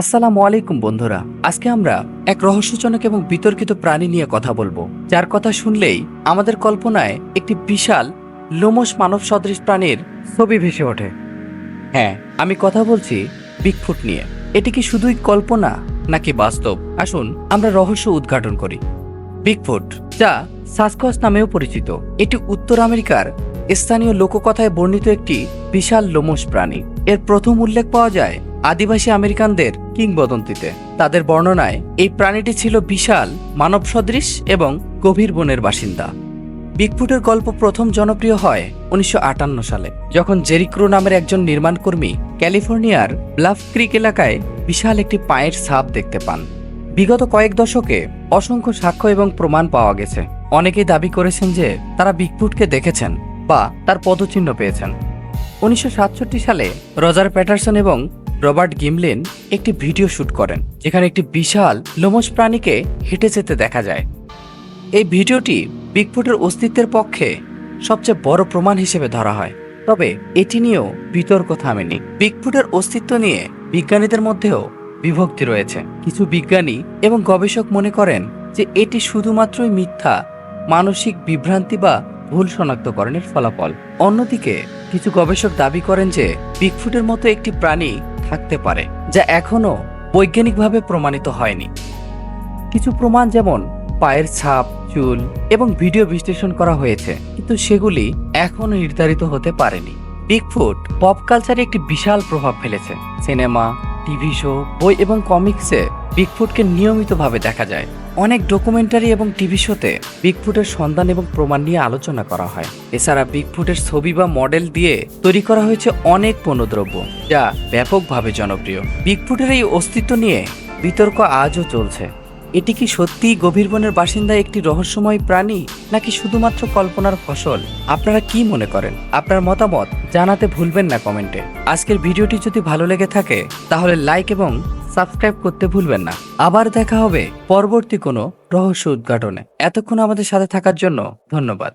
আসসালামু আলাইকুম বন্ধুরা। আজকে আমরা এক রহস্যজনক এবং বিতর্কিত প্রাণী নিয়ে কথা বলব। যার কথা শুনলেই আমাদের কল্পনায় একটি বিশাল লোমস মানব সদৃশ প্রাণীর ছবি ভেসে ওঠে। হ্যাঁ আমি কথা বলছি বিগফুট নিয়ে। এটি কি শুধুই কল্পনা নাকি বাস্তব? আসুন, আমরা রহস্য উদ্ঘাটন করি। বিগফুট, যা সাসকস নামেও পরিচিত। এটি উত্তর আমেরিকার স্থানীয় লোককথায় বর্ণিত একটি বিশাল লোমস প্রাণী। এর প্রথম উল্লেখ পাওয়া যায় আদিবাসী আমেরিকানদের কিংবদন্তিতে। তাদের বর্ণনায়, এই প্রাণীটি ছিল বিশাল, মানব সদৃশ এবং গভীর বনের বাসিন্দা। বিগফুটের গল্প প্রথম জনপ্রিয় হয় উনিশশো আটান্ন সালে, যখন জেরিক্রো নামের একজন নির্মাণকর্মী ক্যালিফোর্নিয়ার ব্লাফ ক্রিক এলাকায় বিশাল একটি পায়ের ছাপ দেখতে পান। বিগত কয়েক দশকে অসংখ্য সাক্ষ্য এবং প্রমাণ পাওয়া গেছে। অনেকেই দাবি করেছেন যে তারা বিগফুটকে দেখেছেন বা তার পদচিহ্ন পেয়েছেন। উনিশশো সাতষট্টি সালে রজার প্যাটারসন এবং রবার্ট গিমলিন একটি ভিডিও শুট করেন, যেখানে একটি বিশাল লোমস প্রাণীকে হেঁটে যেতে দেখা যায়। এই ভিডিওটি বিগফুটের অস্তিত্বের পক্ষে সবচেয়ে বড় প্রমাণ হিসেবে ধরা হয়। তবে এটি নিয়েও বিতর্ক থামেনি। বিগফুটের অস্তিত্ব নিয়ে বিজ্ঞানীদের মধ্যেও বিভক্তি রয়েছে। কিছু বিজ্ঞানী এবং গবেষক মনে করেন যে এটি শুধুমাত্রই মিথ্যা, মানসিক বিভ্রান্তি বা ভুল শনাক্তকরণের ফলাফল। অন্যদিকে কিছু গবেষক দাবি করেন যে বিগফুটের মতো একটি প্রাণী থাকতে পারে, যা এখনও বৈজ্ঞানিকভাবে প্রমাণিত হয়নি। কিছু প্রমাণ যেমন পায়ের ছাপ, চুল এবং ভিডিও বিশ্লেষণ করা হয়েছে, কিন্তু সেগুলি এখনও নির্ধারিত হতে পারেনি। বিগফুট পপ কালচারে একটি বিশাল প্রভাব ফেলেছে। সিনেমা টিভি শো, বই এবং কমিক্সে বিগফুটকে নিয়মিতভাবে দেখা যায়। অনেক ডকুমেন্টারি এবং টিভি শোতে বিগফুটের সন্ধান এবং প্রমাণ নিয়ে আলোচনা করা হয়। এছাড়া বিগফুটের ছবি বা মডেল দিয়ে তৈরি করা হয়েছে অনেক পণ্যদ্রব্য, যা ব্যাপকভাবে জনপ্রিয়। বিগফুটের এই অস্তিত্ব নিয়ে বিতর্ক আজও চলছে। এটি কি সত্যিই গভীর বনের বাসিন্দা একটি রহস্যময় প্রাণী, নাকি শুধুমাত্র কল্পনার ফসল? আপনারা কি মনে করেন? আপনার মতামত জানাতে ভুলবেন না কমেন্টে। আজকের ভিডিওটি যদি ভালো লেগে থাকে, তাহলে লাইক এবং সাবস্ক্রাইব করতে ভুলবেন না। আবার দেখা হবে পরবর্তী কোনো রহস্য উদ্ঘাটনে। এতক্ষণ আমাদের সাথে থাকার জন্য ধন্যবাদ।